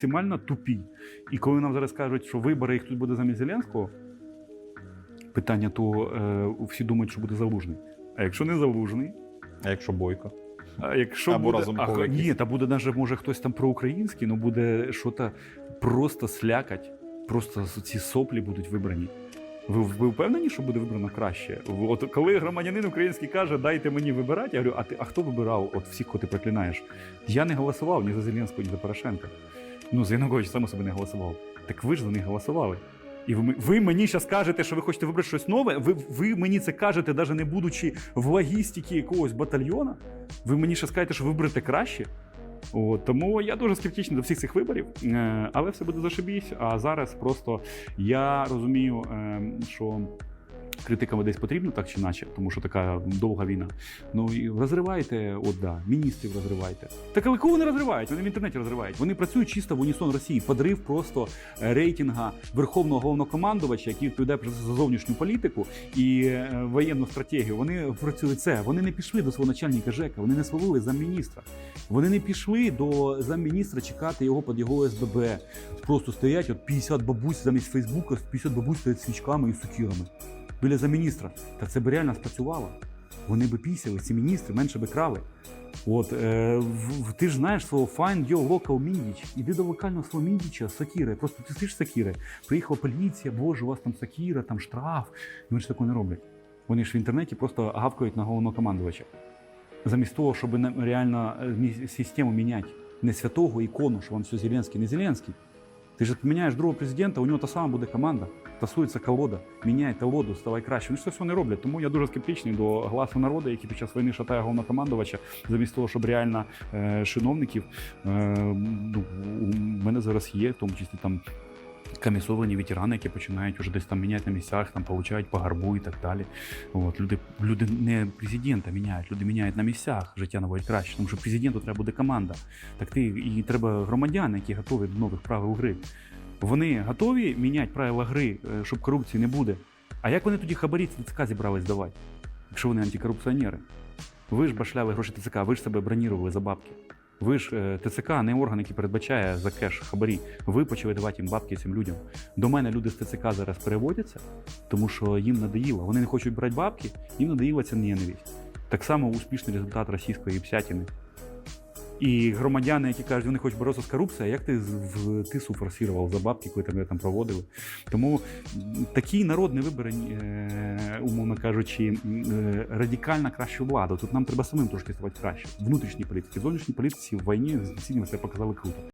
максимально тупі. І коли нам зараз кажуть, що вибори і хтось буде замість Зеленського, питання то е, всі думають, що буде залужний. А якщо не залужний, А якщо бойко? а якщо Або буде, Разумков а, ні, та буде навіть може хтось там проукраїнський, ну буде щось просто слякать, просто ці соплі будуть вибрані. Ви, ви впевнені, що буде вибрано краще? От коли громадянин український каже, дайте мені вибирати, я говорю, а ти а хто вибирав от всіх, кого ти проклинаєш? Я не голосував ні за Зеленського, ні за Порошенка. Ну, за Янукович само собі не голосував. Так ви ж за них голосували. І ви, ви мені зараз кажете, що ви хочете вибрати щось нове. Ви, ви мені це кажете, навіть не будучи в логістиці якогось батальйона. Ви мені ще скажете, що виберете краще. От, тому я дуже скептичний до всіх цих виборів, е, але все буде зашибісь. А зараз просто я розумію, е, що критика десь потрібна, так чи наче, тому що така довга війна. Ну і розривайте, от да, міністрів розривайте. Так але кого вони розривають? Вони в інтернеті розривають. Вони працюють чисто в унісон Росії. Подрив просто е, рейтинга верховного головнокомандувача, який відповідає за зовнішню політику і е, воєнну стратегію. Вони працюють це. Вони не пішли до свого начальника ЖЕКа, вони не свалили замміністра. Вони не пішли до замміністра чекати його під його СББ. Просто стоять от 50 бабусь замість Фейсбука, 50 бабусь стоять свічками і сукірами біля замміністра. Та це б реально спрацювало. Вони би пісяли, ці міністри менше би крали. От е, в- ти ж знаєш свого find your local міндіч. Іди до локального свого міндіча Сакіри. Просто ти сиш Сакіри. Приїхала поліція, боже, у вас там Сакіра, там штраф. Вони ж такого не роблять. Вони ж в інтернеті просто гавкають на головнокомандувача. Замість того, щоб реально е, систему міняти. Не святого ікону, що вам все Зеленський, не Зеленський. Ти ж поміняєш другого президента, у нього та сама буде команда. Тасується колода, міняйте лоду, ставай краще. Вони ж це все не роблять. Тому я дуже скептичний до гласу народу, який під час війни шатає головнокомандувача, замість того, щоб реально е, чиновників. Е, ну, у мене зараз є, в тому числі там. Комісовані ветерани, які починають уже десь там міняти на місцях, там получають по гарбу і так далі. От люди, люди не президента міняють, люди міняють на місцях, життя наводять краще, тому що президенту треба буде команда. Так ти і треба громадян, які готові до нових правил гри. Вони готові міняти правила гри, е, щоб корупції не буде. А як вони тоді хабарі ТЦК зібрались давати, якщо вони антикорупціонери? Ви ж башляли гроші ТЦК, ви ж себе бронірували за бабки. Ви ж е, ТЦК не орган, який передбачає за кеш хабарі. Ви почали давати їм бабки цим людям. До мене люди з ТЦК зараз переводяться, тому що їм надоїло. Вони не хочуть брати бабки, їм надоїла ця ненависть. Так само успішний результат російської псятини. І громадяни, які кажуть, вони хочуть боротися з корупцією, як ти в тису форсував за бабки, коли тебе там проводили. Тому такий такі народні вибори, е, умовно кажучи, е, радикально кращу владу. Тут нам треба самим трошки ставати краще. Внутрішній політики, зовнішній політиці в війні з себе показали круто.